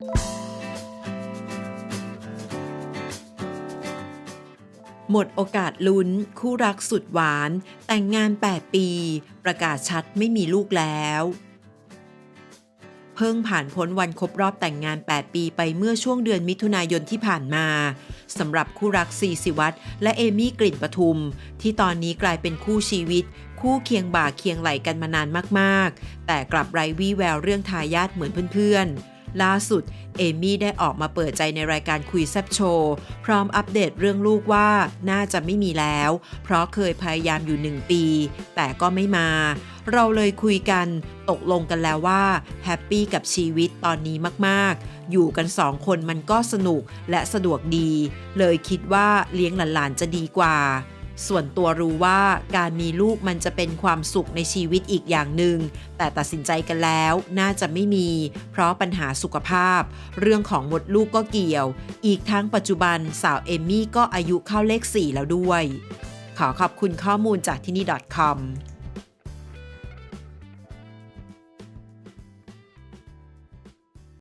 หมดโอกาสลุ้น คู่รักสุดหวาน แต่งงาน 8 ปี ประกาศชัดไม่มีลูกแล้ว เพิ่งผ่านพ้นวันครบรอบแต่งงาน 8 ปีไปเมื่อช่วงเดือนมิถุนายนที่ผ่านมาสำหรับคู่รักซีสิวัตและเอมี่กลิ่นปทุม ที่ตอนนี้กลายเป็นคู่ชีวิต คู่เคียงบ่าเคียงไหลกันมานานมาก ๆ แต่กลับไร้วี่แววเรื่องทายาทเหมือนเพื่อนๆ ล่าสุด เอมี่ได้ออกมาเปิดใจในรายการคุยแซบโชว์ พร้อมอัปเดตเรื่องลูกว่าน่าจะไม่มีแล้ว เพราะเคยพยายามอยู่หนึ่งปี แต่ก็ไม่มา เราเลยคุยกัน ตกลงกันแล้วว่าแฮปปี้กับชีวิตตอนนี้มากๆ อยู่กันสองคนมันก็สนุกและสะดวกดี เลยคิดว่าเลี้ยงหลานๆจะดีกว่า ส่วนตัวรู้ว่าการมีลูกมันจะเป็นความสุขในชีวิตอีกอย่างหนึ่ง แต่ตัดสินใจกันแล้วน่าจะไม่มี เพราะปัญหาสุขภาพ เรื่องของมดลูกก็เกี่ยว อีกทั้งปัจจุบันสาวเอมมี่ก็อายุเข้าเลข 4 แล้วด้วย ขอขอบคุณข้อมูลจากที่นี่ .com